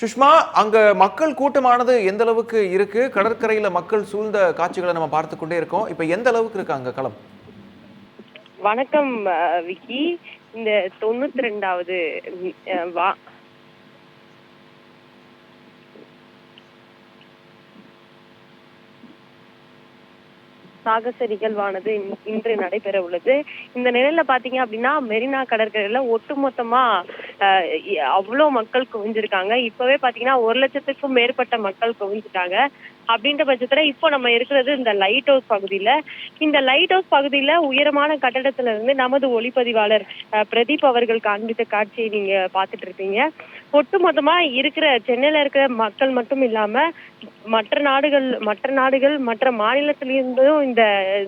சுஷ்மா அங்க மக்கள் கூட்டமானது எந்த அளவுக்கு இருக்கு? கடற்கரையில மக்கள் சூழ்ந்த காட்சிகளை நம்ம பார்த்து கொண்டே இருக்கோம். இப்ப எந்த அளவுக்கு இருக்கு அங்க களம்? வணக்கம் அஹ், விக்கி. இந்த தொண்ணூத்தி ரெண்டாவது சாகச நிகழ்வானது இன்- இன்று நடைபெற உள்ளது இந்த நிலையில பாத்தீங்க அப்படின்னா மெரினா கடற்கரையில ஒட்டுமொத்தமா அவ்வளவு மக்கள் குவிஞ்சிருக்காங்க. இப்பவே பாத்தீங்கன்னா ஒரு லட்சத்துக்கும் மேற்பட்ட மக்கள் குவிஞ்சிட்டாங்க. அப்படின்ற பட்சத்துல இப்போ நம்ம இருக்கிறது இந்த லைட் ஹவுஸ் பகுதியில. இந்த லைட் ஹவுஸ் பகுதியில உயரமான கட்டடத்துல இருந்து நமது ஒளிப்பதிவாளர் அஹ், பிரதீப் அவர்கள் காண்பித்த காட்சியை நீங்க பாத்துட்டு இருப்பீங்க. ஒட்டுமொத்தமா இருக்கிற சென்னையில இருக்கிற மக்கள் மட்டும் இல்லாம மற்ற நாடுகள் மற்ற நாடுகள் மற்ற மாநிலத்திலிருந்தும் இந்த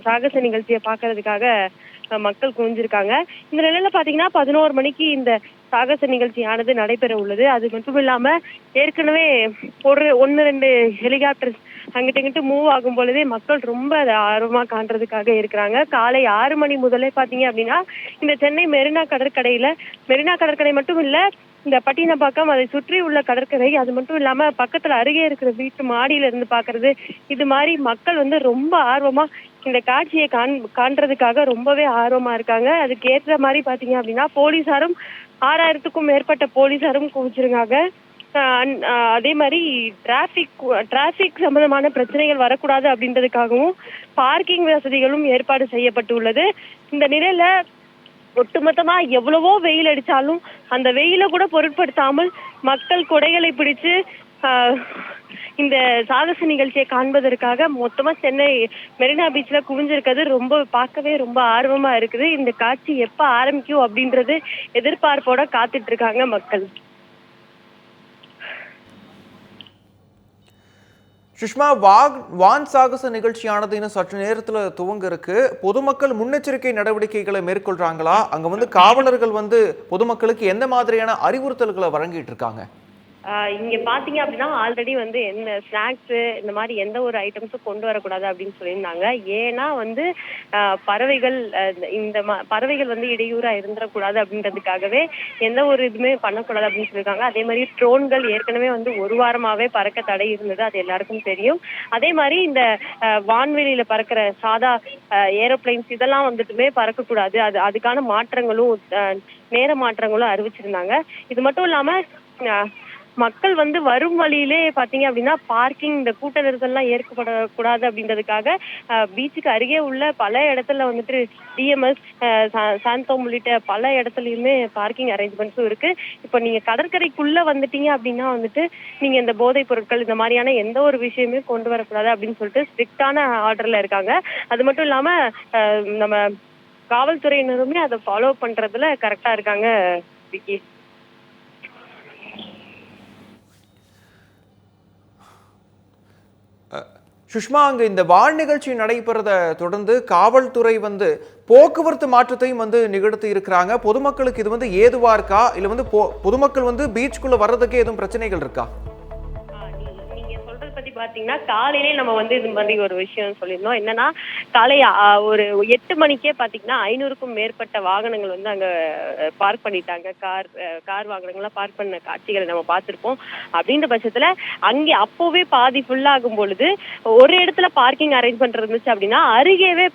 சாகச நிகழ்ச்சியை பார்க்கறதுக்காக மக்கள் குவிஞ்சிருக்காங்க. இந்த நிலையில பாத்தீங்கன்னா பதினோரு மணிக்கு இந்த சாகச நிகழ்ச்சியானது நடைபெற உள்ளது அது மட்டும் இல்லாம ஏற்கனவே ஒரு ஒன்னு ரெண்டு ஹெலிகாப்டர்ஸ் அங்கிட்டு இங்கிட்டு மூவ் ஆகும் பொழுதே மக்கள் ரொம்ப அதை ஆர்வமா காண்றதுக்காக இருக்கிறாங்க. காலை ஆறு மணி முதலே பாத்தீங்க அப்படின்னா இந்த சென்னை மெரினா கடற்கரையில மெரினா கடற்கரை மட்டும் இல்ல இந்த பட்டினப்பாக்கம் அதை சுற்றி உள்ள கடற்கரை அது மட்டும் இல்லாம பக்கத்துல அருகே இருக்கிற வீட்டு மாடியில இருந்து பாக்குறது இது மாதிரி மக்கள் வந்து ரொம்ப ஆர்வமா இந்த காட்சியை காண் காண்றதுக்காக ரொம்பவே ஆர்வமா இருக்காங்க. அதுக்கு ஏற்ற மாதிரி பாத்தீங்க அப்படின்னா போலீசாரும் ஆறாயிரத்துக்கும் மேற்பட்ட போலீசாரும் குவிச்சிருக்காங்க. அதே மாதிரி டிராஃபிக் டிராபிக் சம்பந்தமான பிரச்சனைகள் வரக்கூடாது அப்படின்றதுக்காகவும் பார்க்கிங் வசதிகளும் ஏற்பாடு செய்யப்பட்டுள்ளது. இந்த நிலையில ஒட்டுமொத்தமா எவ்வளவோ வெயில் அடிச்சாலும் அந்த வெயில கூட பொருட்படுத்தாமல் மக்கள் கொடைகளை பிடிச்சு ஆஹ், இந்த சாகச நிகழ்ச்சியை காண்பதற்காக மொத்தமா சென்னை மெரினா பீச்ல குவிஞ்சிருக்கிறது ரொம்ப பார்க்கவே ரொம்ப ஆர்வமா இருக்குது. இந்த காட்சி எப்ப ஆரம்பிக்கும் அப்படின்றது எதிர்பார்ப்போட காத்துட்டு இருக்காங்க மக்கள். சுஷ்மா வாக் வான் சாகச நிகழ்ச்சியானது இன்னும் சற்று நேரத்தில் துவங்க இருக்கு பொதுமக்கள் முன்னெச்சரிக்கை நடவடிக்கைகளை மேற்கொள்றாங்களா? அங்கே வந்து காவலர்கள் வந்து பொதுமக்களுக்கு எந்த மாதிரியான அறிவுறுத்தல்களை வழங்கிட்டு இருக்காங்க? இங்க பாத்தீங்க அப்படின்னா ஆல்ரெடி வந்து எந்த ஸ்நாக்ஸ் இந்த மாதிரி எந்த ஒரு ஐட்டம்ஸும் கொண்டு வரக்கூடாது அப்படின்னு சொல்லியிருந்தாங்க. ஏன்னா வந்து ஆஹ் பறவைகள் இந்த- ம- பறவைகள் வந்து இடையூறா இருந்துடக்கூடாது அப்படின்றதுக்காகவே எந்த ஒரு இதுவுமே பண்ணக்கூடாது அப்படின்னு சொல்லியிருக்காங்க. அதே மாதிரி ட்ரோன்கள் ஏற்கனவே வந்து ஒரு வாரமாவே பறக்க தடை இருந்தது அது எல்லாருக்கும் தெரியும். அதே மாதிரி இந்த வான்வெளியில பறக்கிற சாதா ஏரோப்ளைன்ஸ் இதெல்லாம் வந்துட்டுமே பறக்கக்கூடாது. அது அதுக்கான மாற்றங்களும் நேர மாற்றங்களும் அறிவிச்சிருந்தாங்க. இது மட்டும் இல்லாம மக்கள் வந்து வரும் வழியிலே பாத்தீங்க அப்படின்னா பார்க்கிங் இந்த கூட்ட நெரிசல்லாம் ஏற்படக்கூடாது அப்படின்றதுக்காக பீச்சுக்கு அருகே உள்ள பல இடத்துல வந்துட்டு டிஎம்எஸ் சாந்தோம் உள்ளிட்ட பல இடத்துலயுமே பார்க்கிங் அரேஞ்ச்மெண்ட்ஸும் இருக்கு. இப்போ நீங்க கடற்கரைக்குள்ள வந்துட்டீங்க அப்படின்னா வந்துட்டு நீங்க இந்த போதைப் பொருட்கள் இந்த மாதிரியான எந்த ஒரு விஷயமே கொண்டு வரக்கூடாது அப்படின்னு சொல்லிட்டு ஸ்ட்ரிக்டான ஆர்டர்ல இருக்காங்க. அது மட்டும் இல்லாம நம்ம காவல்துறையினருமே அதை ஃபாலோ பண்றதுல கரெக்டா இருக்காங்க விக்கி. சுஷ்மா அங்கே இந்த வான் நிகழ்ச்சி நடைபெறத தொடர்ந்து காவல்துறை வந்து போக்குவரத்து மாற்றத்தையும் வந்து நிகழ்த்தி இருக்கிறாங்க. பொதுமக்களுக்கு இது வந்து ஏதுவா இருக்கா? இல்லை வந்து பொதுமக்கள் வந்து பீச்சுக்குள்ளே வர்றதுக்கு எதுவும் பிரச்சனைகள் இருக்கா? பார்த்தீங்கன்னா பாத்தீங்கன்னா காலையிலே நம்ம வந்து இது மாதிரி ஒரு விஷயம் சொல்லியிருந்தோம். என்னன்னா காலை ஒரு எட்டு மணிக்கே பாத்தீங்கன்னா ஐநூறுக்கும் மேற்பட்ட வாகனங்கள் வந்து அங்க பார்க் பண்ணிட்டாங்க. கார் கார் வாகனங்கள்லாம் பார்க் பண்ண காட்சிகளை நம்ம பார்த்திருப்போம். அப்படின்ற பட்சத்துல அங்கே அப்போவே பாதி ஃபுல்லாகும் பொழுது ஒரு இடத்துல பார்க்கிங் அரேஞ்ச்மெண்ட் இருந்துச்சு அப்படின்னா அருகேவே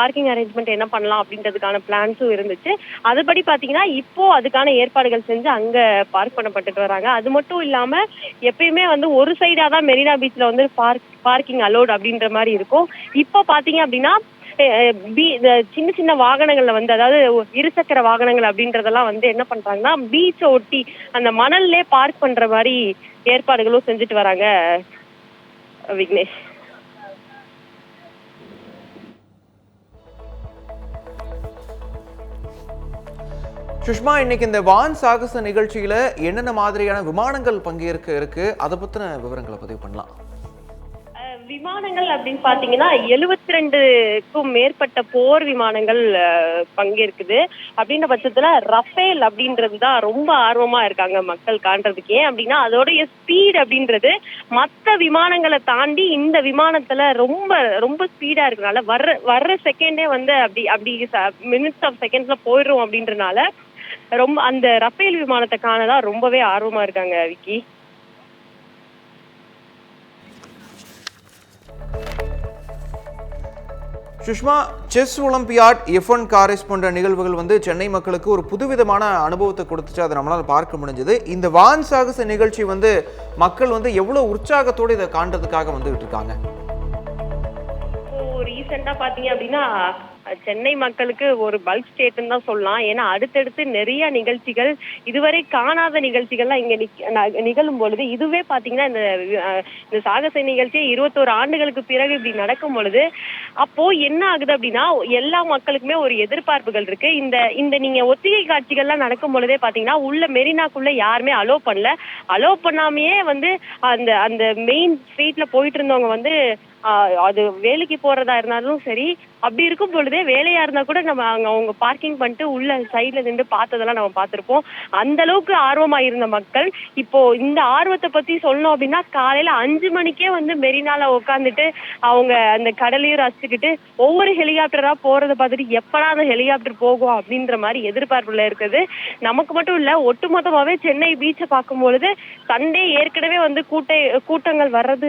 பார்க்கிங் அரேஞ்ச்மெண்ட் என்ன பண்ணலாம் அப்படின்றதுக்கான பிளான்ஸும் இருந்துச்சு. அதுபடி பாத்தீங்கன்னா இப்போ அதுக்கான ஏற்பாடுகள் செஞ்சு அங்க பார்க் பண்ணப்பட்டுட்டு வராங்க. அது மட்டும் இல்லாம எப்பயுமே வந்து ஒரு சைடா தான் மெரினா வந்து பார்க் பார்க்கிங் அலோட் அப்படின்ற மாதிரி இருக்கும். இப்போ பாத்தீங்க அப்படின்னா பி சின்ன சின்ன வாகனங்கள்ல வந்து அதாவது இருசக்கர வாகனங்கள் அப்படின்றதெல்லாம் வந்து என்ன பண்றாங்கன்னா பீச்சை ஒட்டி அந்த மணல்லே பார்க் பண்ற மாதிரி ஏற்பாடுகளும் செஞ்சுட்டு வராங்க விக்னேஷ். சுஷ்மா இன்னைக்கு இந்த வான் சாகச நிகழ்ச்சியில என்னென்ன மாதிரியான விமானங்கள் பங்கேற்க இருக்கு அதை பத்தின விவரங்களை பதிவு பண்ணலாம். விமானங்கள் அப்படின்னு பாத்தீங்கன்னா எழுவத்தி ரெண்டுக்கும் மேற்பட்ட போர் விமானங்கள் பங்கேற்குது. அப்படின்ற பட்சத்துல ரஃபேல் அப்படின்றது தான் ரொம்ப ஆர்வமா இருக்காங்க மக்கள் காண்றதுக்கு. ஏன் அப்படின்னா அதோடைய ஸ்பீட் அப்படின்றது மத்த விமானங்களை தாண்டி இந்த விமானத்துல ரொம்ப ரொம்ப ஸ்பீடா இருக்கனால வர்ற வர்ற செகண்டே வந்து அப்படி அப்படி மினிட்ஸ் ஆஃப் செகண்ட்ஸ்ல போயிடும் அப்படின்றனால ரொம்ப அந்த ரஃபேல் விமானத்தை காணதான் ரொம்பவே ஆர்வமா இருக்காங்க Vicky. Sushma chess Olympiad F one car race போன்ற நிகழ்வுகள் வந்து சென்னை மக்களுக்கு ஒரு புதுவிதமான அனுபவத்தை கொடுத்துச்சு. அதை நம்மளால் பார்க்க முடிஞ்சது. இந்த வான் சாகச நிகழ்ச்சி வந்து மக்கள் வந்து எவ்வளோ உற்சாகத்தோடு இதை காண்றதுக்காக வந்துகிட்டு இருக்காங்க. இப்போ ரீசெண்டா பார்த்தீங்க அப்படின்னா சென்னை மக்களுக்கு ஒரு பல்க் ஸ்டேட்னு தான் சொல்லலாம். ஏன்னா அடுத்தடுத்து நிறைய நிகழ்ச்சிகள் இதுவரை காணாத நிகழ்ச்சிகள்லாம் இங்க நிக்- ந- நிகழும் பொழுது இதுவே பாத்தீங்கன்னா இந்த இந்த சாகச நிகழ்ச்சியை இருபத்தோரு ஆண்டுகளுக்கு பிறகு இப்படி நடக்கும் பொழுது அப்போ என்ன ஆகுது அப்படின்னா எல்லா மக்களுக்குமே ஒரு எதிர்பார்ப்புகள் இருக்கு. இந்த இந்த நீங்க ஒத்திகை காட்சிகள்லாம் நடக்கும் பொழுதே பாத்தீங்கன்னா உள்ள மெரினாக்குள்ள யாருமே அலோ பண்ணல. அலோ பண்ணாமையே வந்து அந்த அந்த மெயின் ஸ்ட்ரீட்ல போயிட்டு இருந்தவங்க வந்து அது வேலைக்கு போறதா இருந்தாலும் சரி அப்படி இருக்கும் பொழுது வேலையா இருந்தா கூட நம்ம அங்க அவங்க பார்க்கிங் பண்ணிட்டு உள்ள சைட்ல நின்று பார்த்ததெல்லாம் நம்ம பார்த்திருப்போம். அந்த அளவுக்கு ஆர்வமா இருந்த மக்கள். இப்போ இந்த ஆர்வத்தை பத்தி சொல்லணும் அப்படின்னா காலையில அஞ்சு மணிக்கே வந்து மெரினால உட்காந்துட்டு அவங்க அந்த கடலையும் ரசிச்சுக்கிட்டு ஒவ்வொரு ஹெலிகாப்டரா போறத பார்த்துட்டு எப்படா அந்த ஹெலிகாப்டர் போகும் அப்படின்ற மாதிரி எதிர்பார்ப்புல இருக்குது. நமக்கு மட்டும் இல்ல ஒட்டுமொத்தமாவே சென்னை பீச்சை பார்க்கும் பொழுது சண்டே ஏற்கனவே வந்து கூட்ட கூட்டங்கள் வர்றது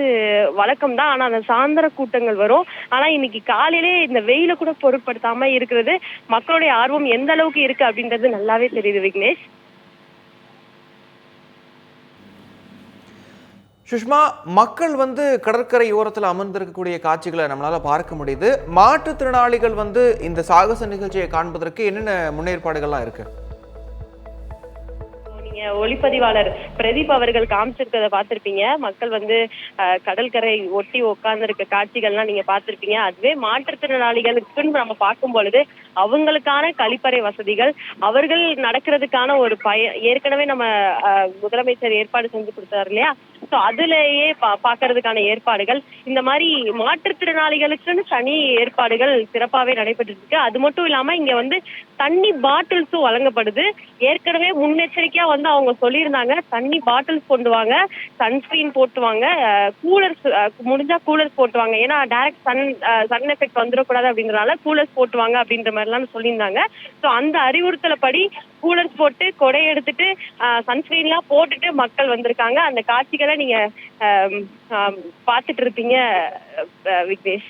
வழக்கம் தான் ஆனா அந்த சாயந்தர கூட்டங்கள் வரும். ஆனா இன்னைக்கு காலையிலே இந்த வெயில கூட பொருட்படுத்தாம இருக்கிறது. மக்களுடைய ஆர்வம் எந்த அளவுக்கு இருக்கு அப்படின்றது நல்லாவே தெரியுது விக்னேஷ். சுஷ்மா மக்கள் வந்து கடற்கரை ஓரத்தில் அமர்ந்திருக்கக்கூடிய காட்சிகளை நம்மளால் பார்க்க முடியுது. மாற்றுத்திறனாளிகள் வந்து இந்த சாகச நிகழ்ச்சியை காண்பதற்கு என்னென்ன முன்னேற்பாடுகள்லாம் இருக்குது நீங்க ஒளிப்பதிவாளர் பிரதீப் அவர்கள் காமிச்சிருக்கிறத பார்த்திருப்பீங்க. மக்கள் வந்து கடற்கரை ஒட்டி உட்கார்ந்துருக்க காட்சிகள்லாம் நீங்க பார்த்திருப்பீங்க. அதுவே மாற்றுத்திறனாளிகளுக்குன்னு நம்ம பார்க்கும் பொழுது அவங்களுக்கான கழிப்பறை வசதிகள் அவர்கள் நடக்கிறதுக்கான ஒரு பய ஏற்கனவே நம்ம முதலமைச்சர் ஏற்பாடு செஞ்சு கொடுத்தாரு இல்லையா? ஸோ அதுலயே பாக்குறதுக்கான ஏற்பாடுகள். இந்த மாதிரி மாற்றுத்திறனாளிகளுக்குன்னு தனி ஏற்பாடுகள் சிறப்பாகவே நடைபெற்று இருக்கு அது மட்டும் இல்லாம இங்க வந்து தண்ணி பாட்டில்ஸும் வழங்கப்படுது. ஏற்கனவே முன்னெச்சரிக்கையா வந்து அவங்க சொல்லியிருந்தாங்க. தண்ணி பாட்டில்ஸ் கொண்டு வாங்க சன்ஸ்கிரீன் போட்டு வாங்க கூலர்ஸ் முடிஞ்சா கூலர்ஸ் போட்டு வாங்க. ஏன்னா டைரக்ட் சன் சன் எஃபெக்ட் வந்துடக்கூடாது அப்படின்றனால கூலர்ஸ் போட்டு வாங்க அப்படின்ற மாதிரிலாம் சொல்லியிருந்தாங்க. ஸோ அந்த அறிவுறுத்தலை படி கூலர்ஸ் போட்டு கொடை எடுத்துட்டு சன்ஸ்கிரீன்லாம் போட்டுட்டு மக்கள் வந்திருக்காங்க. அந்த காட்சிகளை நீங்க பார்த்துட்டு இருப்பீங்க விக்னேஷ்.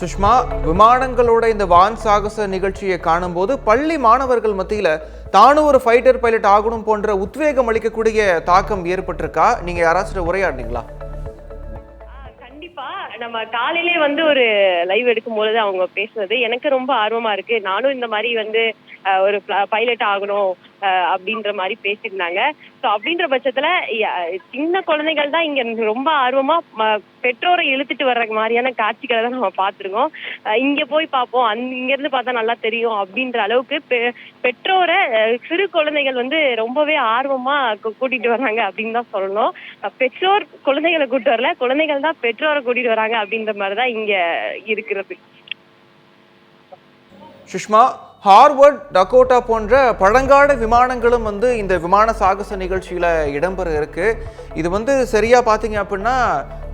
சுஷ்மா விமானங்களோட இந்த வான் சாகச நிகழ்ச்சியை காணும்போது பள்ளி மாணவர்கள் மத்தியில தானும் ஒரு ஃபைட்டர் பைலட் ஆகணும் போன்ற உத்வேகம் அளிக்கக்கூடிய தாக்கம் ஏற்பட்டிருக்கா? நீங்க யாராச்சும் உரையாடினீங்களா? கண்டிப்பா. நம்ம காலையிலே வந்து ஒரு லைவ் எடுக்கும் பொழுது அவங்க பேசுனது எனக்கு ரொம்ப ஆர்வமா இருக்கு. நானும் இந்த மாதிரி வந்து ஒரு பைலட் ஆகணும் அஹ், அப்படின்ற மாதிரி பேசியிருந்தாங்க. ஸோ அப்படின்ற பட்சத்துல சின்ன குழந்தைகள் தான் இங்க ரொம்ப ஆர்வமா ம- பெற்றோரை இழுத்துட்டு வர்ற மாதிரியான காட்சிகளை தான் நம்ம பார்த்துருக்கோம். அஹ், இங்க போய் பார்ப்போம். அந் இங்க இருந்து பார்த்தா நல்லா தெரியும் அப்படின்ற அளவுக்கு பெ- பெற்றோரை சிறு குழந்தைகள் வந்து ரொம்பவே ஆர்வமா கூட்டிட்டு வராங்க அப்படின்னு தான் சொல்லணும். பெற்றோர் குழந்தைகளை கூட்டிட்டு வரல. குழந்தைகள் தான் பெற்றோரை கூட்டிட்டு வராங்க அப்படின்ற மாதிரி தான் இங்க இருக்கிறது. சுஷ்மா ஹார்வர்ட் டக்கோட்டா போன்ற பழங்கால விமானங்களும் வந்து இந்த விமான சாகச நிகழ்ச்சியில் இடம்பெற இருக்கு. இது வந்து சரியாக பார்த்தீங்க அப்படின்னா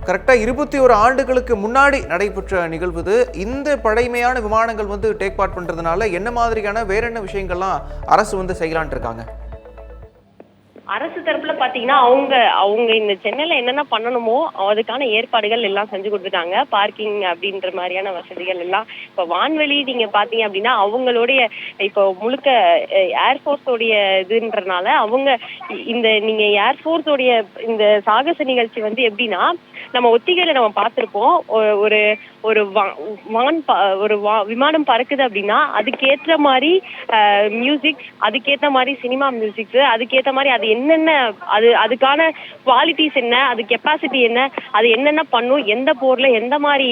கரெக்டாக இருபத்தி ஒரு ஆண்டுகளுக்கு முன்னாடி நடைபெற்ற நிகழ்வு இது. இந்த பழைமையான விமானங்கள் வந்து டேக் பார்ட் பண்ணுறதுனால என்ன மாதிரியான வேற என்ன விஷயங்கள்லாம் அரசு வந்து செய்யலான்ட்டு இருக்காங்க? அரசு தரப்புல பாத்தீங்கன்னா அவங்க அவங்க இந்த சென்னையில என்னென்ன பண்ணணுமோ அதுக்கான ஏற்பாடுகள் எல்லாம் செஞ்சு கொடுத்துட்டாங்க பார்க்கிங் அப்படின்ற மாதிரியான வசதிகள் எல்லாம். இப்ப வான்வெளி நீங்க பாத்தீங்க அப்படின்னா அவங்களுடைய இப்போ முழுக்க ஏர்போர்ஸோடைய இதுன்றனால அவங்க இந்த நீங்க ஏர்போர்ஸோடைய இந்த சாகச நிகழ்ச்சி வந்து எப்படின்னா நம்ம ஒத்திகையில நம்ம பார்த்திருப்போம் ஒரு ஒரு வா- வான் ப- ஒரு வா- விமானம் பறக்குது அப்படின்னா அதுக்கேற்ற மாதிரி மியூசிக் அதுக்கேற்ற மாதிரி சினிமா மியூசிக்ஸ் அதுக்கேற்ற மாதிரி அது என்னென்ன அது அதுக்கான குவாலிட்டிஸ் என்ன அது கெப்பாசிட்டி என்ன அது என்னென்ன பண்ணும் எந்த போர்ல எந்த மாதிரி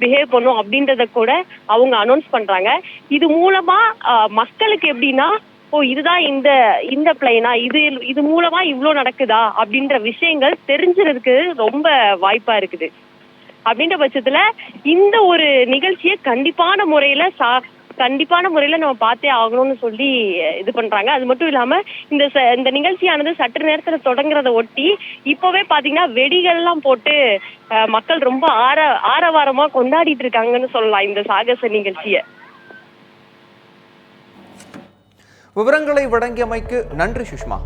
பிஹேவ் பண்ணும் அப்படின்றத கூட அவங்க அனௌன்ஸ் பண்றாங்க. இது மூலமா மக்களுக்கு எப்படின்னா ஓ இதுதான் இந்த இந்த பிளைனா இது இது மூலமா இவ்ளோ நடக்குதா? அப்படின்ற விஷயங்கள் தெரிஞ்சுறதுக்கு ரொம்ப வாய்ப்பா இருக்குது. அப்படின்ற பட்சத்துல இந்த ஒரு நிகழ்ச்சியை கண்டிப்பான முறையில சா கண்டிப்பான முறையில நம்ம பார்த்தே ஆகணும்னு சொல்லி இது பண்றாங்க. அது மட்டும் இல்லாம இந்த ச- இந்த நிகழ்ச்சியானது சற்று நேரத்துல தொடங்குறத ஒட்டி இப்பவே பாத்தீங்கன்னா வெடிகள்லாம் போட்டு அஹ், மக்கள் ரொம்ப ஆர ஆரவாரமா கொண்டாடிட்டு இருக்காங்கன்னு சொல்லலாம் இந்த சாகச நிகழ்ச்சியை. விவரங்களை வழங்கியமைக்கு நன்றி சுஷ்மா.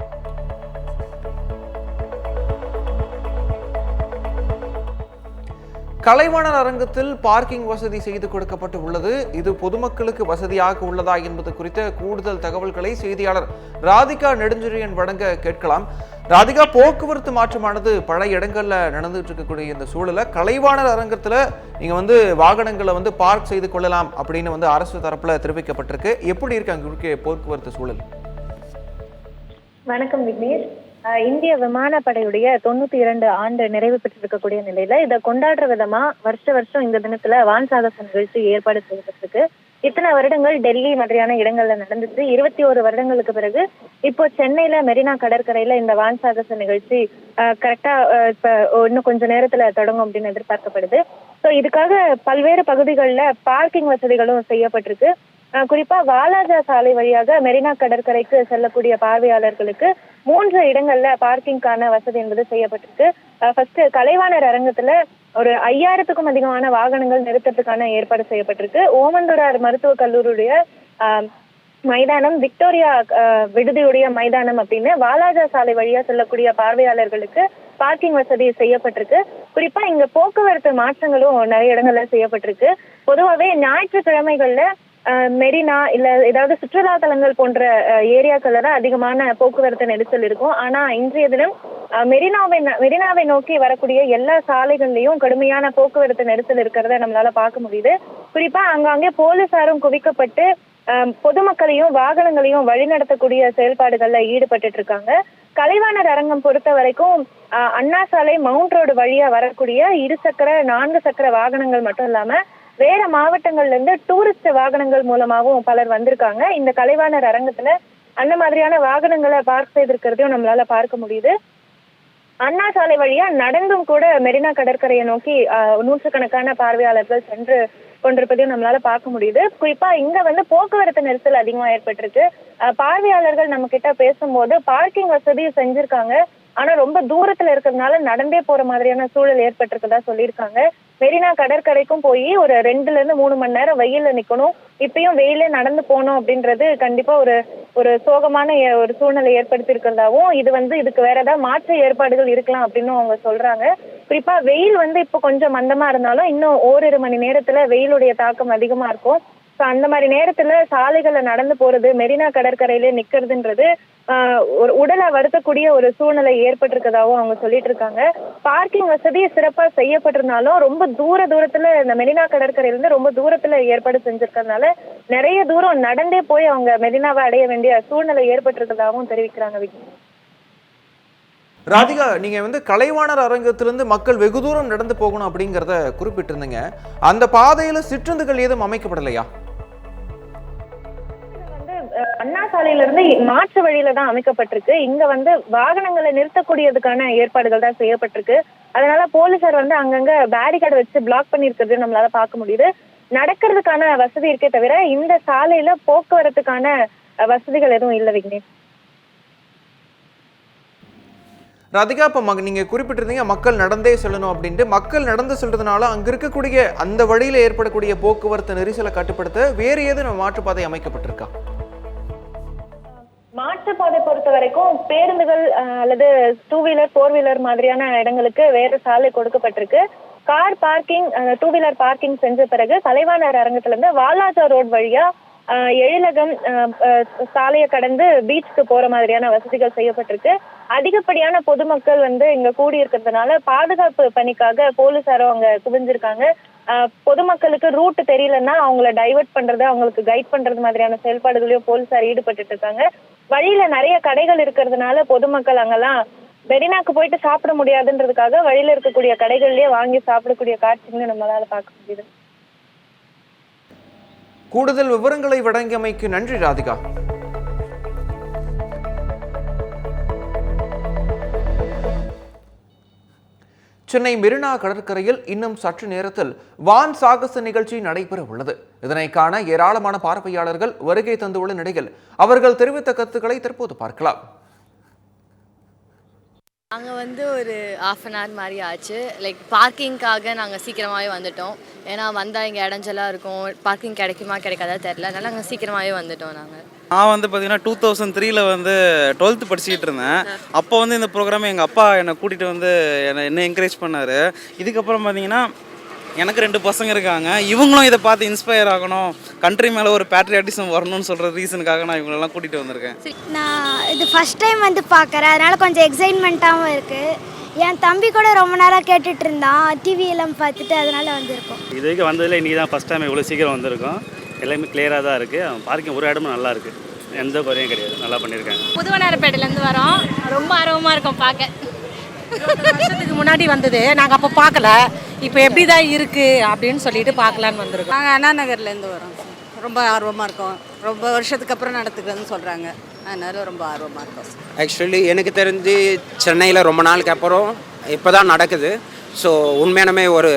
கலைவாணர் அரங்கத்தில் பார்க்கிங் வசதி செய்து கொடுக்கப்பட்டு உள்ளது. இது பொதுமக்களுக்கு வசதியாக உள்ளதா என்பது குறித்த கூடுதல் தகவல்களை செய்தியாளர் ராதிகா நெடுஞ்செழியன் வழங்க கேட்கலாம். ராதிகா போக்குவரத்து மாற்றமானது பல இடங்கள்ல நடந்துட்டு இருக்கக்கூடிய இந்த சூழல கலைவாணர் அரங்கத்துல நீங்க வந்து வாகனங்களை வந்து பார்க் செய்து கொள்ளலாம் அப்படின்னு வந்து அரசு தரப்புல தெரிவிக்கப்பட்டிருக்கு. எப்படி இருக்கு அங்கே போக்குவரத்து சூழல்? வணக்கம் விக்னேஷ். இந்திய விமானப்படையுடைய தொண்ணூத்தி இரண்டு ஆண்டு நிறைவு பெற்றிருக்கக்கூடிய நிலையில இதை கொண்டாடுற விதமா வருஷ வருஷம் இந்த தினத்துல வான் சாகச நிகழ்ச்சி ஏற்பாடு செய்யப்பட்டிருக்கு. இத்தனை வருடங்கள் டெல்லி மாதிரியான இடங்கள்ல நடந்துச்சு. இருபத்தி ஒரு வருடங்களுக்கு பிறகு இப்போ சென்னையில மெரினா கடற்கரையில இந்த வான் சாகச நிகழ்ச்சி கரெக்டா இப்ப இன்னும் கொஞ்ச நேரத்துல தொடங்கும் அப்படின்னு எதிர்பார்க்கப்படுது. ஸோ இதுக்காக பல்வேறு பகுதிகளில் பார்க்கிங் வசதிகளும் செய்யப்பட்டிருக்கு. குறிப்பா வாலாஜா சாலை வழியாக மெரினா கடற்கரைக்கு செல்லக்கூடிய பார்வையாளர்களுக்கு மூன்று இடங்கள்ல பார்க்கிங்கான வசதி என்பது செய்யப்பட்டிருக்கு. ஃபர்ஸ்ட் கலைவாணர் அரங்கத்துல ஒரு ஐயாயிரத்துக்கும் அதிகமான வாகனங்கள் நிறுத்தத்துக்கான ஏற்பாடு செய்யப்பட்டிருக்கு. ஓமந்தூரார் மருத்துவக் கல்லூரியுடைய ஆஹ், மைதானம் விக்டோரியா விடுதியுடைய மைதானம் அப்படின்னு வாலாஜா சாலை வழியா செல்லக்கூடிய பார்வையாளர்களுக்கு பார்க்கிங் வசதி செய்யப்பட்டிருக்கு. குறிப்பா இங்க போக்குவரத்து மாற்றங்களும் நிறைய இடங்கள்ல செய்யப்பட்டிருக்கு. பொதுவாகவே ஞாயிற்றுக்கிழமைகள்ல மெரினா இல்ல ஏதாவது சுற்றுலா தலங்கள் போன்ற ஏரியாக்கள் தான் அதிகமான போக்குவரத்து நெரிசல் இருக்கும். ஆனா இன்றைய தினம் மெரினாவை ந- மெரினாவை நோக்கி வரக்கூடிய எல்லா சாலைகள்லயும் கடுமையான போக்குவரத்து நெரிசல் இருக்கிறத நம்மளால பார்க்க முடியுது. குறிப்பா அங்கங்கே போலீசாரும் குவிக்கப்பட்டு பொதுமக்களையும் வாகனங்களையும் வழிநடத்தக்கூடிய செயல்பாடுகள்ல ஈடுபட்டு இருக்காங்க கலைவாணர் அரங்கம் பொறுத்த வரைக்கும் அண்ணா சாலை மவுண்ட் ரோடு வழியா வரக்கூடிய இருசக்கர நான்கு சக்கர வாகனங்கள் மட்டும் இல்லாம வேற மாவட்டங்கள்ல இருந்து டூரிஸ்ட் வாகனங்கள் மூலமாகவும் பலர் வந்திருக்காங்க. இந்த கலைவாணர் அரங்கத்துல அந்த மாதிரியான வாகனங்களை பார்க் செய்திருக்கிறதையும் நம்மளால பார்க்க முடியுது. அண்ணா சாலை வழியா நடந்தும் கூட மெரினா கடற்கரையை நோக்கி ஆஹ், நூற்றுக்கணக்கான பார்வையாளர்கள் சென்று கொண்டிருப்பதையும் நம்மளால பார்க்க முடியுது. குறிப்பா இங்க வந்து போக்குவரத்து நெரிசல் அதிகமா ஏற்பட்டிருக்கு. பார்வையாளர்கள் நம்ம கிட்ட பேசும்போது பார்க்கிங் வசதி செஞ்சிருக்காங்க. ஆனா ரொம்ப தூரத்துல இருக்கிறதுனால நடந்தே போற மாதிரியான சூழல் ஏற்பட்டிருக்கதா சொல்லியிருக்காங்க. மெரினா கடற்கரைக்கும் போய் ஒரு ரெண்டுல இருந்து மூணு மணி நேரம் வெயில்ல நிக்கணும். இப்பயும் வெயிலே நடந்து போனோம் அப்படின்றது கண்டிப்பா ஒரு ஒரு சோகமான ஏ- ஒரு சூழ்நிலை ஏற்படுத்தி இருக்கிறதாவும் இது வந்து இதுக்கு வேற ஏதாவது மாற்று ஏற்பாடுகள் இருக்கலாம் அப்படின்னு அவங்க சொல்றாங்க. குறிப்பா வெயில் வந்து இப்போ கொஞ்சம் மந்தமா இருந்தாலும் இன்னும் ஓரிரு மணி நேரத்துல வெயிலுடைய தாக்கம் அதிகமா இருக்கும். ஸோ அந்த மாதிரி நேரத்துல சாலைகள்ல நடந்து போறது மெரினா கடற்கரையில நிக்கிறதுன்றது ஒரு உடலை வருத்தக்கூடிய ஒரு சூழ்நிலை ஏற்பட்டிருக்கதாவும் அவங்க சொல்லிட்டு இருக்காங்க பார்க்கிங் வசதி சிறப்பா செய்யப்பட்டிருந்தாலும் ரொம்ப தூர தூரத்துல இந்த மெரினா கடற்கரையில இருந்து ரொம்ப தூரத்துல ஏற்பாடு செஞ்சிருக்கறதுனால நிறைய தூரம் நடந்தே போய் அவங்க மெரினாவை அடைய வேண்டிய சூழ்நிலை ஏற்பட்டிருக்கதாகவும் தெரிவிக்கிறாங்க ராதிகா நீங்க வந்து கலைவாணர் அரங்கத்திலிருந்து மக்கள் வெகு தூரம் நடந்து போகணும் அப்படிங்கிறத குறிப்பிட்டிருந்தீங்க. அந்த பாதையில சிற்றுந்துகள் ஏதும் அமைக்கப்படலையா? அண்ணா சாலையில இருந்து மாற்று வழியில தான் அமைக்கப்பட்டிருக்கு. இங்க வந்து வாகனங்களை நிறுத்தக்கூடியதுக்கான ஏற்பாடுகள் தான் செய்யப்பட்டிருக்கு. அதனால போலீசார் வந்து அங்கங்க பேரிகார்டு வச்சு பிளாக் பண்ணிருக்கிறது நம்மளால பார்க்க முடியுது. நடக்கிறதுக்கான வசதி இருக்கே தவிர இந்த சாலையில போக்குவரத்துக்கான வசதிகள் எதுவும் இல்லை விக்னேஷ். ராதிகா இப்போ மக நீங்கள் குறிப்பிட்டிருந்தீங்க மக்கள் நடந்தே செல்லணும் அப்படின்ட்டு. மக்கள் நடந்து செல்றதுனால அங்கே இருக்கக்கூடிய அந்த வழியில் ஏற்படக்கூடிய போக்குவரத்து நெரிசலை கட்டுப்படுத்த வேறு ஏதும் மாற்றுப்பாதை அமைக்கப்பட்டிருக்கா? மாற்றுப்பாதை பொறுத்த வரைக்கும் பேருந்துகள் அஹ், அல்லது டூ வீலர் ஃபோர் வீலர் மாதிரியான இடங்களுக்கு வேறு சாலை கொடுக்கப்பட்டிருக்கு. Car parking two wheeler parking செஞ்ச பிறகு கலைவாணர் அரங்கத்துல இருந்து வாலாஜா ரோட் வழியா எழிலகம் சாலையை கடந்து பீச்சுக்கு போற மாதிரியான வசதிகள் செய்யப்பட்டிருக்கு. அதிகப்படியான பொதுமக்கள் வந்து இங்க கூடி இருக்கிறதுனால பாதுகாப்பு பணிக்காக போலீசாரும் அங்க குவிஞ்சிருக்காங்க. பொதுமக்களுக்கு ரூட் தெரியலன்னா அவங்கள டைவர்ட் பண்றது அவங்களுக்கு கைட் பண்றது மாதிரியான செயல்பாடுகளையும் போலீசார் ஈடுபட்டுட்டு இருக்காங்க. வழியில நிறைய கடைகள் இருக்கிறதுனால பொதுமக்கள் அங்கெல்லாம் மெரினாக்கு போயிட்டு சாப்பிட முடியாதுன்றதுக்காக வழியில இருக்கக்கூடிய கடைகள்லயே வாங்கி சாப்பிடக்கூடிய காட்சின்னு நம்மளால பார்க்க முடியுது. கூடுதல் விவரங்களை வழங்கியமைக்கு நன்றி ராதிகா. சென்னை மெரினா கடற்கரையில் இன்னும் சற்று நேரத்தில் வான் சாகச நிகழ்ச்சி நடைபெற உள்ளது. இதனை காண ஏராளமான பார்வையாளர்கள் வருகை தந்துள்ள நிலையில் அவர்கள் தெரிவித்த கருத்துக்களை தற்போது பார்க்கலாம். நாங்கள் வந்து ஒரு ஆஃப் அன் ஹவர் மாதிரி ஆச்சு. லைக் பார்க்கிங்க்காக நாங்கள் சீக்கிரமாகவே வந்துட்டோம். ஏன்னா வந்தால் இங்கே இடைஞ்சலாக இருக்கும். பார்க்கிங் கிடைக்குமா கிடைக்காதா தெரில அதனால் நாங்கள் சீக்கிரமாகவே வந்துட்டோம் நாங்கள் நான் வந்து பார்த்தீங்கன்னா டூ தௌசண்ட் த்ரீல வந்து டுவெல்த்து படிச்சுக்கிட்டு இருந்தேன். அப்போ வந்து இந்த ப்ரோக்ராம் எங்கள் அப்பா என்னை கூட்டிகிட்டு வந்து என்னை என்ன என்கரேஜ் பண்ணார். இதுக்கப்புறம் பார்த்தீங்கன்னா எனக்கு ரெண்டு பசங்க இருக்காங்க. இவங்களும் இதை பார்த்து இன்ஸ்பயர் ஆகணும். கண்ட்ரி மேலே ஒரு பேட்ரியாட்டிசம் வரணும்னு சொல்கிற ரீசனுக்காக நான் இவங்களெல்லாம் கூட்டிகிட்டு வந்திருக்கேன். நான் இது ஃபஸ்ட் டைம் வந்து பார்க்குறேன். அதனால் கொஞ்சம் எக்ஸைட்மெண்ட்டாகவும் இருக்குது என் தம்பி கூட ரொம்ப நேரம் கேட்டுட்டு இருந்தான். டிவி எல்லாம் பார்த்துட்டு அதனால வந்திருக்கோம். இது வரைக்கும் வந்ததில் இன்றைக்கி தான் ஃபஸ்ட் டைம் இவ்வளோ சீக்கிரம் வந்திருக்கோம். எல்லாமே கிளியராக தான் இருக்குது பார்க்கிங் ஒரு இடமும் நல்லா இருக்குது எந்த குறையும் கிடையாது. நல்லா பண்ணியிருக்காங்க. புதுவனாரப்பேட்டையிலேருந்து வரோம். ரொம்ப ஆர்வமாக இருக்கும் பார்க்க. வருஷத்துக்கு முன்னாடி வந்தது. நாங்கள் அப்போ பார்க்கல. இப்போ எப்படி தான் இருக்குது அப்படின்னு சொல்லிட்டு பார்க்கலான்னு வந்திருக்கோம். நாங்கள் அண்ணா நகர்லேருந்து வரோம். ரொம்ப ஆர்வமாக இருக்கோம். ரொம்ப வருஷத்துக்கு அப்புறம் நடத்துக்கிறதுன்னு சொல்கிறாங்க அதனால ரொம்ப ஆர்வமாக இருக்கோம். ஆக்சுவலி எனக்கு தெரிஞ்சு சென்னையில் ரொம்ப நாளுக்கு அப்புறம் இப்போ தான் நடக்குது. ஸோ உண்மையானமே ஒரு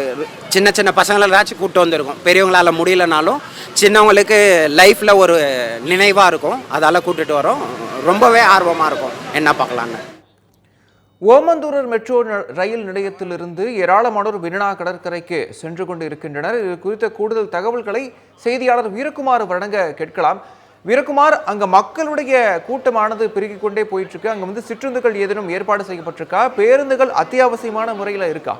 சின்ன சின்ன பசங்களெல்லாச்சும் கூப்பிட்டு வந்திருக்கோம். பெரியவங்களால் முடியலனாலும் சின்னவங்களுக்கு லைஃப்பில் ஒரு நினைவாக இருக்கும். அதால் கூட்டிகிட்டு வரோம். ரொம்பவே ஆர்வமாக இருக்கும். என்ன பார்க்கலான்னு ஓமந்தூரர் மெட்ரோ ரயில் நிலையத்திலிருந்து ஏராளமானோர் வினா கடற்கரைக்கு சென்று கொண்டு இருக்கின்றனர் இது குறித்த கூடுதல் தகவல்களை செய்தியாளர் வீரகுமார் வழங்க கேட்கலாம். வீரகுமார் அங்க மக்களுடைய கூட்டமானது பெருகிக் கொண்டே போயிட்டு இருக்கு அங்க வந்து சிற்றுந்துகள் ஏதேனும் ஏற்பாடு செய்யப்பட்டிருக்கா? பேருந்துகள் அத்தியாவசியமான முறையில் இருக்கா?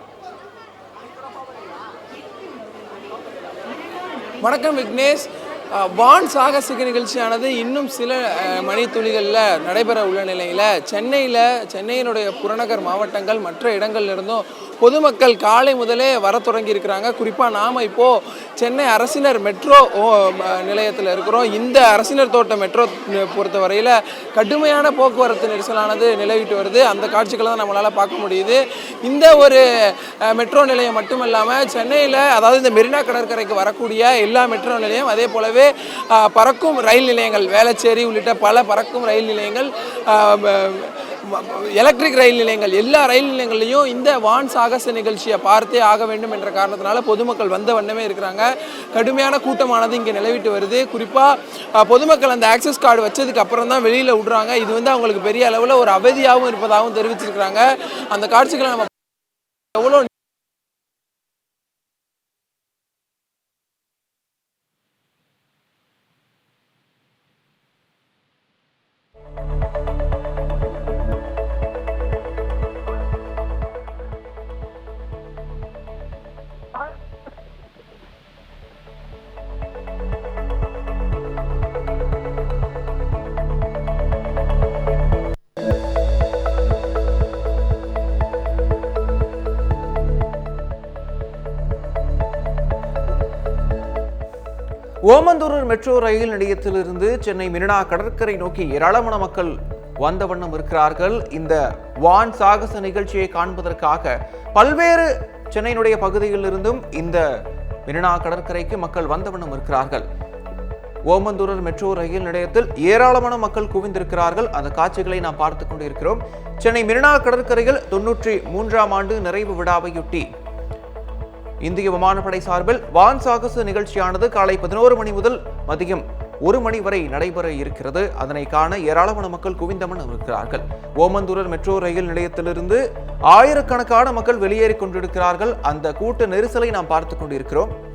வணக்கம் விக்னேஷ். வான் சாகசிக நிகழ்ச்சியானது இன்னும் சில அஹ், மணித்துளிகளில் நடைபெற உள்ள நிலையில் சென்னையில் சென்னையினுடைய புறநகர் மாவட்டங்கள் மற்ற இடங்களிலிருந்தும் பொதுமக்கள் காலை முதலே வர தொடங்கி இருக்கிறாங்க குறிப்பாக நாம் இப்போது சென்னை அரசினர் மெட்ரோ நிலையத்தில் இருக்கிறோம். இந்த அரசினர் தோட்ட மெட்ரோ பொறுத்தவரையில் கடுமையான போக்குவரத்து நெரிசலானது நிலவிட்டு வருது. அந்த காட்சிகளை தான் நம்மளால் பார்க்க முடியுது. இந்த ஒரு மெட்ரோ நிலையம் மட்டும் இல்லாமல் சென்னையில் அதாவது இந்த மெரினா கடற்கரைக்கு வரக்கூடிய எல்லா மெட்ரோ நிலையம் அதே போலவே பறக்கும் ரயில் நிலையங்கள் வேளச்சேரி உள்ளிட்ட பல பறக்கும் ரயில் நிலையங்கள் எலக்ட்ரிக் ரயில் நிலையங்கள் எல்லா ரயில் நிலையங்கள்லையும் இந்த வான் சாகச நிகழ்ச்சியை பார்த்தே ஆக வேண்டும் என்ற காரணத்தினால பொதுமக்கள் வந்த வண்ணமே இருக்கிறாங்க. கடுமையான கூட்டமானது இங்கே நிலவிட்டு வருது. குறிப்பாக பொதுமக்கள் அந்த ஆக்சஸ் கார்டு வச்சதுக்கு அப்புறம் தான் வெளியில் விடுறாங்க. இது வந்து அவங்களுக்கு பெரிய அளவில் ஒரு அவதியாகவும் இருப்பதாகவும் தெரிவிச்சிருக்கிறாங்க. அந்த காட்சிகளை நம்ம எவ்வளோ ஓமந்தூரூர் மெட்ரோ ரயில் நிலையத்திலிருந்து சென்னை மெரினா கடற்கரை நோக்கி ஏராளமான மக்கள் வந்த வண்ணம் இருக்கிறார்கள். இந்த வான் சாகச நிகழ்ச்சியை காண்பதற்காக பல்வேறு சென்னையினுடைய பகுதிகளிலிருந்தும் இந்த மெரினா கடற்கரைக்கு மக்கள் வந்த வண்ணம் இருக்கிறார்கள். ஓமந்தூரர் மெட்ரோ ரயில் நிலையத்தில் ஏராளமான மக்கள் குவிந்திருக்கிறார்கள். அந்த காட்சிகளை நாம் பார்த்து கொண்டிருக்கிறோம். சென்னை மெரினா கடற்கரையில் தொன்னூற்றி மூன்றாம் ஆண்டு நிறைவு விழாவையொட்டி இந்திய விமானப்படை சார்பில் வான் சாகச நிகழ்ச்சியானது காலை பதினோரு மணி முதல் மதியம் ஒரு மணி வரை நடைபெற இருக்கிறது. அதனை காண ஏராளமான மக்கள் குவிந்தமன் இருக்கிறார்கள். ஓமந்தூரர் மெட்ரோ ரயில் நிலையத்திலிருந்து ஆயிரக்கணக்கான மக்கள் வெளியேறிக் கொண்டிருக்கிறார்கள். அந்த கூட்ட நெரிசலை நாம் பார்த்து கொண்டிருக்கிறோம்.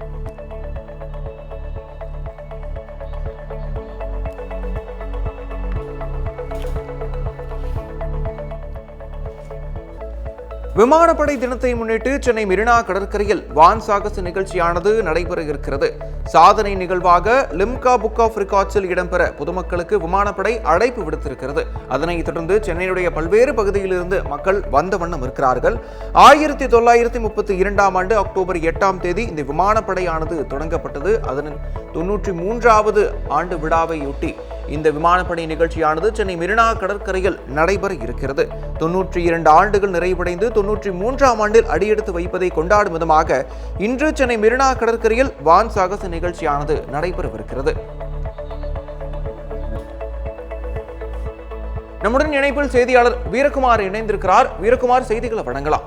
விமானப்படை தினத்தை முன்னிட்டு சென்னை மெரினா கடற்கரையில் வான் சாகச நிகழ்ச்சியானது நடைபெற இருக்கிறது சாதனை நிகழ்வாக லிம்கா புக் ஆஃப் ரிகார்ட்ஸில் இடம்பெற பொதுமக்களுக்கு விமானப்படை அழைப்பு விடுத்திருக்கிறது. அதனைத் தொடர்ந்து சென்னையுடைய பல்வேறு பகுதியிலிருந்து மக்கள் வந்த வண்ணம் இருக்கிறார்கள். ஆயிரத்தி தொள்ளாயிரத்தி முப்பத்தி இரண்டாம் ஆண்டு அக்டோபர் எட்டாம் தேதி இந்த விமானப்படையானது தொடங்கப்பட்டது. அதன் தொன்னூற்றி மூன்றாவது ஆண்டு விழாவையொட்டி இந்த விமானப்படை நிகழ்ச்சியானது சென்னை மெரினா கடற்கரையில் நடைபெற இருக்கிறது. தொன்னூற்றி இரண்டு ஆண்டுகள் நிறைவடைந்து தொன்னூற்றி மூன்றாம் ஆண்டில் அடியெடுத்து வைப்பதை கொண்டாடும் விதமாக இன்று சென்னை மெரினா கடற்கரையில் வான் சாகச நிகழ்ச்சியானது நடைபெறவிருக்கிறது. நம்முடன் இணைப்பில் செய்தியாளர் வீரகுமார் இணைந்திருக்கிறார். வீரகுமார் செய்திகளை வழங்கலாம்.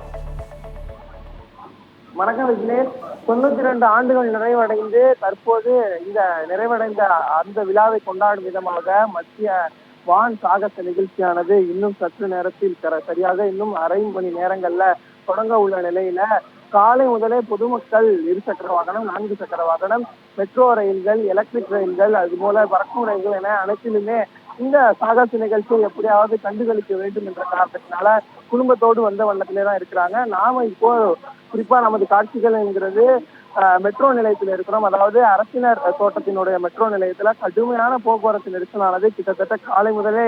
வணக்கம் விக்னேஷ் தொண்ணூத்தி ரெண்டு ஆண்டுகள் நிறைவடைந்து தற்போது இந்த நிறைவடைந்த அந்த விழாவை கொண்டாடும் விதமாக மத்திய வான் சாகச நிகழ்ச்சியானது இன்னும் சற்று நேரத்தில் சரியாக இன்னும் அரை மணி நேரங்கள்ல தொடங்க உள்ள நிலையில காலை முதலே பொதுமக்கள் இருசக்கர வாகனம் நான்கு சக்கர வாகனம் மெட்ரோ ரயில்கள் எலக்ட்ரிக் ரயில்கள் அது போல பறக்கும் ரயில்கள் என அனைத்திலுமே இந்த சாகச நிகழ்ச்சியை எப்படியாவது கண்டுகளிக்க வேண்டும் என்ற காரணத்தினால குடும்பத்தோடு வந்த வண்ணத்திலே தான் இருக்கிறாங்க. நாம இப்போ குறிப்பா நமது காட்சிகள் என்கிறது மெட்ரோ நிலையத்தில் இருக்கிறோம். அதாவது அரசினர் தோட்டத்தினுடைய மெட்ரோ நிலையத்துல கடுமையான போக்குவரத்து நெரிசலானது கிட்டத்தட்ட காலை முதலே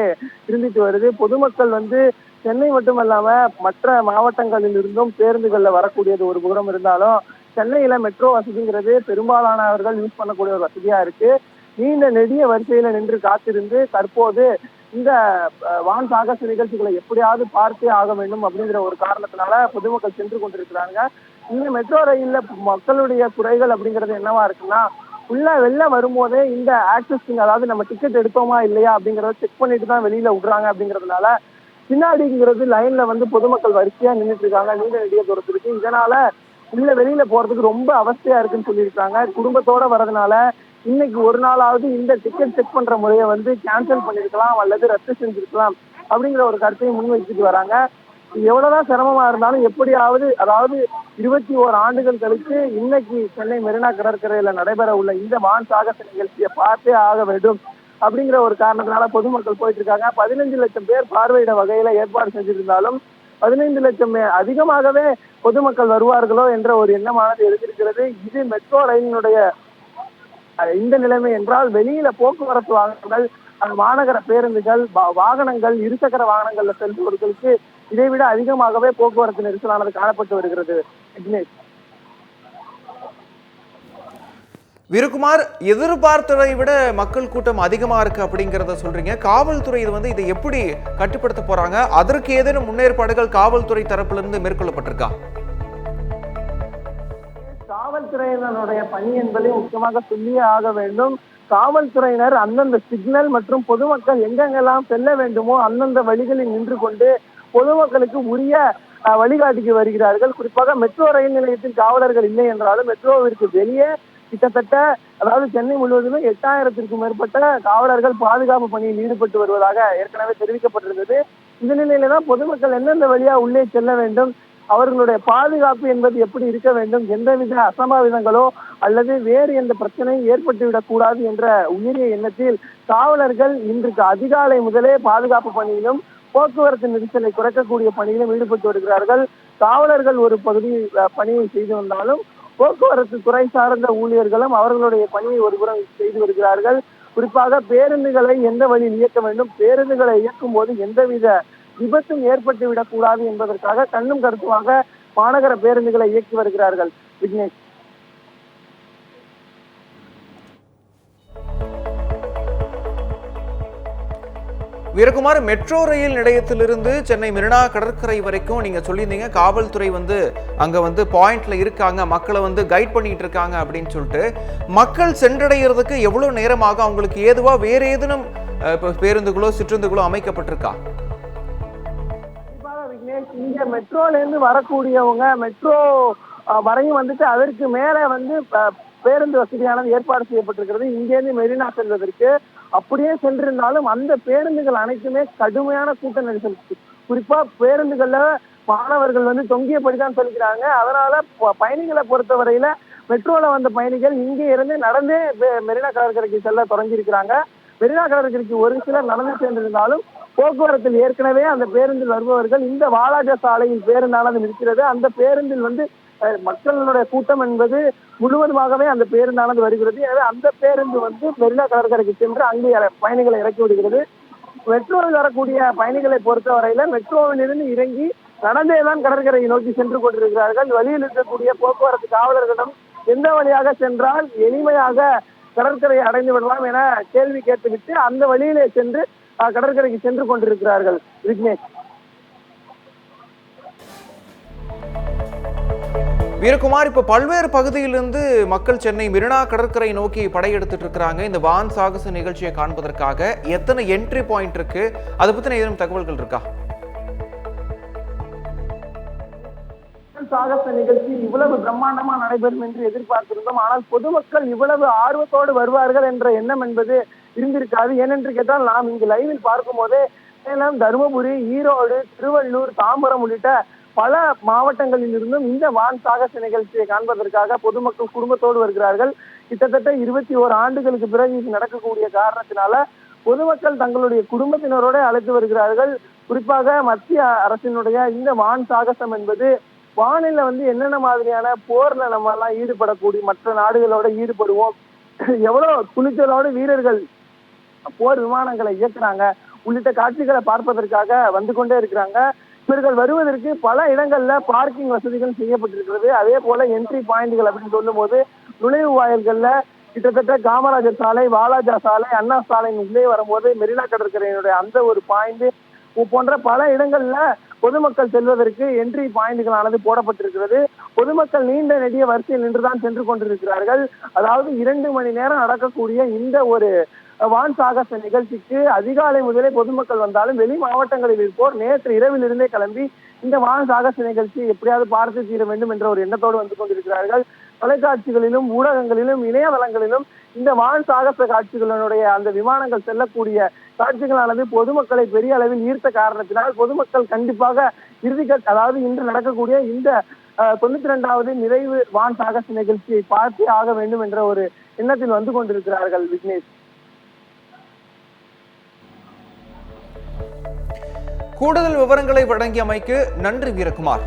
இருந்துட்டு வருது. பொதுமக்கள் வந்து சென்னை மட்டுமல்லாம மற்ற மாவட்டங்களில் இருந்தும் பேருந்துகள்ல வரக்கூடியது ஒரு புறம் இருந்தாலும் சென்னையில மெட்ரோ வசதிங்கிறது பெரும்பாலானவர்கள் யூஸ் பண்ணக்கூடிய ஒரு வசதியா இருக்கு. நீண்ட நெடிய வரிசையில நின்று காத்திருந்து தற்போது இந்த வான் சாகச நிகழ்ச்சிகளை எப்படியாவது பார்த்தே ஆக வேண்டும் அப்படிங்கிற ஒரு காரணத்தினால பொதுமக்கள் சென்று கொண்டிருக்கிறாங்க. இந்த மெட்ரோ ரயில்ல மக்களுடைய குறைகள் அப்படிங்கிறது என்னவா இருக்குன்னா உள்ள வெளில வரும்போதே இந்த ஆக்சஸ்டிங் அதாவது நம்ம டிக்கெட் எடுத்தோமா இல்லையா அப்படிங்கறத செக் பண்ணிட்டு தான் வெளியில விடுறாங்க அப்படிங்கறதுனால பின்னாடிங்கிறது லைன்ல வந்து பொதுமக்கள் வரிசையா நின்றுட்டு இருக்காங்க. நீண்ட நெடிய தூரத்துக்கு இதனால உள்ள வெளியில போறதுக்கு ரொம்ப அவஸ்தையா இருக்குன்னு சொல்லியிருக்காங்க. குடும்பத்தோட வரதுனால இன்னைக்கு ஒரு நாளாவது இந்த டிக்கெட் செக் பண்ற முறையை வந்து கேன்சல் பண்ணிருக்கலாம் அல்லது ரத்து செஞ்சிருக்கலாம் அப்படிங்கிற ஒரு கருத்தையும் முன் வச்சுட்டு வராங்க. எவ்வளவுதான் சிரமமா இருந்தாலும் எப்படியாவது அதாவது இருபத்தி ஓரு ஆண்டுகள் கழித்து இன்னைக்கு சென்னை மெரினா கடற்கரையில நடைபெற உள்ள இந்த வான் சாகச நிகழ்ச்சியை பார்த்தே ஆக வேண்டும் அப்படிங்கிற ஒரு காரணத்தினால பொதுமக்கள் போயிட்டு இருக்காங்க பதினஞ்சு லட்சம் பேர் பார்வையிட வகையில ஏற்பாடு செஞ்சிருந்தாலும் பதினைந்து லட்சம் மே- அதிகமாகவே பொதுமக்கள் வருவார்களோ என்ற ஒரு எண்ணமானது எழுதியிருக்கிறது இது மெட்ரோ ரயிலினுடைய இந்த நிலைமை என்றால் வெளியில போக்குவரத்து வாகனங்கள் மாநகர பேருந்துகள் வாகனங்கள் இருசக்கர வாகனங்கள்ல செல்பவர்களுக்கு இதைவிட அதிகமாகவே போக்குவரத்து நெரிசலானது காணப்பட்டு வருகிறது. விக்னேஷ். வீரகுமார் எதிர்பார்த்ததை விட மக்கள் கூட்டம் அதிகமா இருக்கு அப்படிங்கிறத சொல்றீங்க. காவல்துறை இது வந்து இதை எப்படி கட்டுப்படுத்த போறாங்க? அதற்கு ஏதேனும் முன்னேற்பாடுகள் காவல்துறை தரப்புல இருந்து மேற்கொள்ளப்பட்டிருக்கா? காவல்துறையினருடைய பணி என்பதை முக்கியமாக சொல்லியே ஆக வேண்டும். காவல்துறையினர் அந்தந்த சிக்னல் மற்றும் பொதுமக்கள் எங்கெங்கெல்லாம் செல்ல வேண்டுமோ அந்தந்த வழிகளில் நின்று கொண்டு பொதுமக்களுக்கு உரிய வழிகாட்டிக்கு வருகிறார்கள். குறிப்பாக மெட்ரோ ரயில் நிலையத்தில் காவலர்கள் இல்லை என்றாலும் மெட்ரோவிற்கு வெளியே கிட்டத்தட்ட அதாவது சென்னை முழுவதுமே எட்டாயிரத்திற்கும் மேற்பட்ட காவலர்கள் பாதுகாப்பு பணியில் ஈடுபட்டு வருவதாக ஏற்கனவே தெரிவிக்கப்பட்டிருந்தது. இந்த நிலையில தான் பொதுமக்கள் எந்தெந்த வழியா உள்ளே செல்ல வேண்டும் அவர்களுடைய பாதுகாப்பு என்பது எப்படி இருக்க வேண்டும்? எந்தவித அசம்பாவிதங்களோ அல்லது வேறு எந்த பிரச்சனையும் ஏற்பட்டுவிடக் கூடாது என்ற உயரிய எண்ணத்தில் காவலர்கள் இன்றைக்கு அதிகாலை முதலே பாதுகாப்பு பணியிலும் போக்குவரத்து நெரிசலை குறைக்கக்கூடிய பணியிலும் ஈடுபட்டு வருகிறார்கள். காவலர்கள் ஒரு பகுதி பணியை செய்து வந்தாலும் போக்குவரத்து துறை சார்ந்த ஊழியர்களும் அவர்களுடைய பணியை ஒருபுறம் செய்து வருகிறார்கள். குறிப்பாக பேருந்துகளை எந்த வழியில் இயக்க வேண்டும்? பேருந்துகளை இயக்கும் போது எந்தவித விபத்தும் ஏற்பட்டு விடக்கூடாது என்பதற்காக கண்ணும் கருத்துமாக மாநகர பேருந்துகளை இயக்கி வருகிறார்கள் விக்னேஷ். வீரகுமார் மெட்ரோ ரயில் நிலையத்திலிருந்து சென்னை மெரினா கடற்கரை வரைக்கும் நீங்க சொல்லியிருந்தீங்க. காவல்துறை வந்து அங்க வந்து பாயிண்ட்ல இருக்காங்க. மக்களை வந்து கைட் பண்ணிட்டு இருக்காங்க அப்படின்னு சொல்லிட்டு. மக்கள் சென்றடைகிறதுக்கு எவ்வளவு நேரமாக அவங்களுக்கு ஏதுவா வேற ஏதேனும் பேருந்துகளோ சிற்றுந்துகளோ அமைக்கப்பட்டிருக்கா? விக்னேஷ் இங்க மெட்ரோல இருந்து வரக்கூடியவங்க மெட்ரோ வரையும் வந்துட்டு அதற்கு மேல வந்து பேருந்து வசதியானது ஏற்பாடு செய்யப்பட்டிருக்கிறது. இங்கேருந்து மெரினா செல்வதற்கு. அப்படியே சென்றிருந்தாலும் அந்த பேருந்துகள் அனைத்துமே கடுமையான கூட்ட நெரிசல். குறிப்பா பேருந்துகள்ல மாணவர்கள் வந்து தொங்கியபடிதான் செல்கிறாங்க. அதனால ப- பயணிகளை பொறுத்தவரையில மெட்ரோல வந்த பயணிகள் இங்கே இருந்து நடந்தே மெரினா கடற்கரைக்கு செல்ல தொடங்கியிருக்கிறாங்க. மெரினா கடற்கரைக்கு ஒரு சிலர் நடந்து சென்றிருந்தாலும் போக்குவரத்தில் ஏற்கனவே அந்த பேருந்தில் வருபவர்கள் இந்த வாலாஜா சாலையில் பேருந்தானது நிற்கிறது. அந்த பேருந்தில் வந்து மக்களுடைய கூட்டம் என்பது முழுவதுமாகவே அந்த பேருந்தானது வருகிறது. எனவே அந்த பேருந்து வந்து மெரினா கடற்கரைக்கு சென்று அங்கே பயணிகளை இறக்கி விடுகிறது. மெட்ரோவில் வரக்கூடிய பயணிகளை பொறுத்தவரையில மெட்ரோவிலிருந்து இறங்கி நடந்தே தான் கடற்கரையை நோக்கி சென்று கொண்டிருக்கிறார்கள். வழியில் இருக்கக்கூடிய போக்குவரத்து காவலர்களிடம் எந்த வழியாக சென்றால் எளிமையாக கடற்கரையை அடைந்து விடலாம் என கேள்வி கேட்டுவிட்டு அந்த வழியிலே சென்று கடற்கரைக்கு சென்று கொண்டிருக்கிறார்கள். விக்னேஷ். வீரகுமார் இப்ப பல்வேறு பகுதியிலிருந்து மக்கள் சென்னை மெரினா கடற்கரை நோக்கி படையெடுத்துட்டு இருக்காங்க இந்த வான் சாகச நிகழ்ச்சியை காண்பதற்காக எத்தனை என்ட்ரி பாயிண்ட் இருக்கு? அதை பத்தின ஏதேனும் தகவல்கள் இருக்கா? சாகச நிகழ்ச்சி இவ்வளவு பிரம்மாண்டமா நடைபெறும் என்று எதிர்பார்த்திருந்தோம். ஆனால் பொதுமக்கள் இவ்வளவு ஆர்வத்தோடு வருவார்கள் என்ற எண்ணம் என்பது இருந்திருக்காது. ஏனென்று கேட்டால் நாம் இங்கு லைவில் பார்க்கும் போதே சேலம் தருமபுரி ஈரோடு திருவள்ளூர் தாம்பரம் உள்ளிட்ட பல மாவட்டங்களில் இருந்தும் இந்த வான் சாகச நிகழ்ச்சியை காண்பதற்காக பொதுமக்கள் குடும்பத்தோடு வருகிறார்கள். கிட்டத்தட்ட இருபத்தி ஓரு ஆண்டுகளுக்கு பிறகு இது நடக்கக்கூடிய காரணத்தினால பொதுமக்கள் தங்களுடைய குடும்பத்தினரோட அழைத்து வருகிறார்கள். குறிப்பாக மத்திய அரசினுடைய இந்த வான் சாகசம் என்பது வானில வந்து என்னென்ன மாதிரியான போர்ல நம்ம எல்லாம் ஈடுபடக்கூடிய மற்ற நாடுகளோட ஈடுபடுவோம். எவ்வளவு துணிச்சலோட வீரர்கள் போர் விமானங்களை இயக்குறாங்க. உள்ளிட்ட காட்சிகளை பார்ப்பதற்காக வந்து கொண்டே இருக்கிறாங்க. இவர்கள் வருவதற்கு பல இடங்கள்ல பார்க்கிங் வசதிகள் செய்யப்பட்டிருக்கிறது. அதே போல என்ட்ரி பாயிண்ட்கள் அப்படின்னு சொல்லும்போது நுழைவு வாயில்கள்ல கிட்டத்தட்ட காமராஜர் சாலை வாலாஜா சாலை அண்ணா சாலை உள்ளே வரும்போது மெரினா கடற்கரையினுடைய அந்த ஒரு பாயிண்ட் போன்ற பல இடங்கள்ல பொதுமக்கள் செல்வதற்கு என்ட்ரி பாயிண்ட்களானது போடப்பட்டிருக்கிறது. பொதுமக்கள் நீண்ட நெடிய வரிசையில் நின்றுதான் சென்று கொண்டிருக்கிறார்கள். அதாவது இரண்டு மணி நேரம் நடக்கக்கூடிய இந்த ஒரு வான் சாகச நிகழ்ச்சிக்கு அதிகாலை முதலே பொதுமக்கள் வந்தாலும் வெளி மாவட்டங்களில் இருப்போர் நேற்று இரவிலிருந்தே கிளம்பி இந்த வான் சாகச நிகழ்ச்சி எப்படியாவது பார்த்து தீர வேண்டும் என்ற ஒரு எண்ணத்தோடு வந்து கொண்டிருக்கிறார்கள். தொலைக்காட்சிகளிலும் ஊடகங்களிலும் இணையதளங்களிலும் இந்த வான் சாகச காட்சிகளினுடைய அந்த விமானங்கள் செல்லக்கூடிய காட்சிகளானது பொதுமக்களை பெரிய அளவில் ஈர்த்த காரணத்தினால் பொதுமக்கள் கண்டிப்பாக இறுதிக்கட்ட அதாவது இன்று நடக்கக்கூடிய இந்த தொண்ணூத்தி ரெண்டாவது நிறைவு வான் சாகச நிகழ்ச்சியை பார்த்தே ஆக வேண்டும் என்ற ஒரு எண்ணத்தில் வந்து கொண்டிருக்கிறார்கள் விக்னேஷ். கூடுதல் விவரங்களை வழங்கியமைக்கு நன்றி வீரகுமார்.